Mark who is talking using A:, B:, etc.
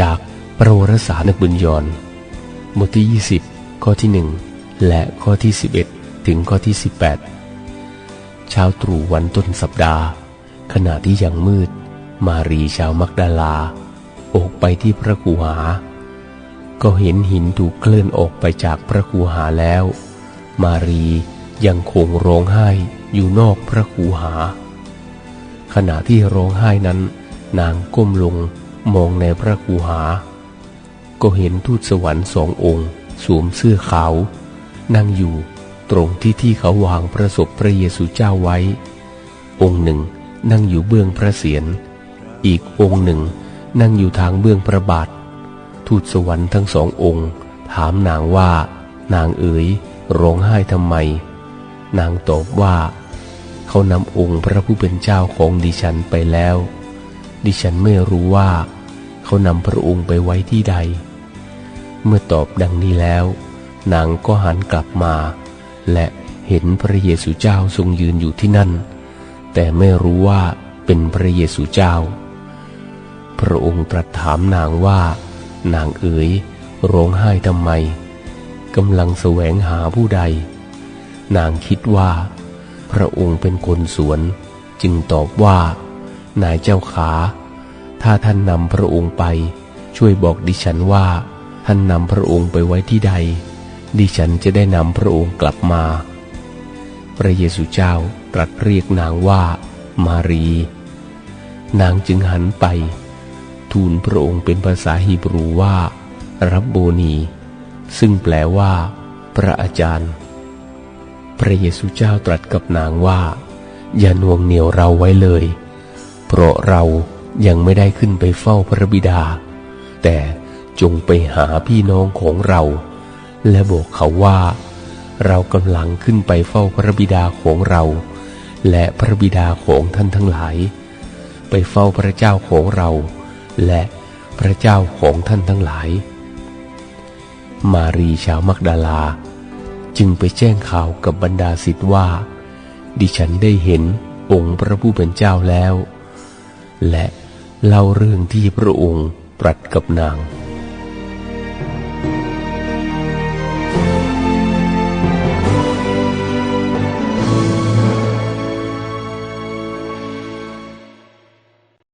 A: จากประวรสารบุญยน์บทที่ 20 ข้อที่ 1 และข้อที่ 11 ถึงข้อที่ 18 เช้าตรู่วันต้นสัปดาห์ ขณะที่ยังมืด มารีชาวมักดาลา ออกไปที่พระกูหา ก็เห็นหินถูกเคลื่อนออกไปจากพระกูหาแล้ว มารียังคงร้องไห้อยู่นอกพระกูหา ขณะที่ร้องไห้นั้น นางก้มลง มองในพระกูหา ก็เห็นทูตสวรรค์สององค์ สวมเสื้อขาว นั่งอยู่ตรงที่ที่เขาวางพระศพพระเยซูเจ้าไว้ องค์หนึ่งนั่งอยู่เบื้องพระเศียร อีกองค์หนึ่งนั่งอยู่ทางเบื้องพระบาท ทูตสวรรค์ทั้งสององค์ ถามนางว่า นางเอ๋ยร้องไห้ทำไม นางตอบว่า เขานำองค์พระผู้เป็นเจ้าของดิฉันไปแล้ว ดิฉันไม่รู้ว่า เขานำพระองค์ไปไว้ที่ใด เมื่อตอบดังนี้แล้ว นางก็หันกลับมา และเห็นพระเยซูเจ้าทรงยืนอยู่ที่นั่น แต่ไม่รู้ว่าเป็นพระเยซูเจ้า พระองค์ตรัสถามนางว่า นางเอ๋ยร้องไห้ทำไมกำลังแสวงหาผู้ใด นางคิดว่า พระองค์เป็นคนสวน จึงตอบว่า นายเจ้าขา ถ้าท่านนำพระองค์ไป ช่วยบอกดิฉันว่า ท่านนำพระองค์ไปไว้ที่ใด ดิฉันจะได้นำพระองค์กลับมา พระเยซูเจ้าตรัสเรียกนางว่า มารี นางจึงหันไป ทูลพระองค์เป็นภาษาฮีบรูว่า รับโบนี ซึ่งแปลว่า พระอาจารย์ พระเยซูเจ้าตรัสกับนางว่า อย่าน่วงเหนียวเราไว้เลย เพราะเรา ยังไม่ได้ขึ้นไปเฝ้าพระบิดา แต่จงไปหาพี่น้องของเรา และบอกเขาว่า เรากำลังขึ้นไปเฝ้าพระบิดาของเรา และพระบิดาของท่านทั้งหลาย ไปเฝ้าพระเจ้าของเรา และพระเจ้าของท่านทั้งหลาย มารีชาวมักดาลา จึงไปแจ้งข่าวกับบรรดาสิทธิ์ว่า ดิฉันได้เห็นองค์พระผู้เป็นเจ้าแล้ว และ เล่าเรื่องที่พระองค์ตรัสกับนาง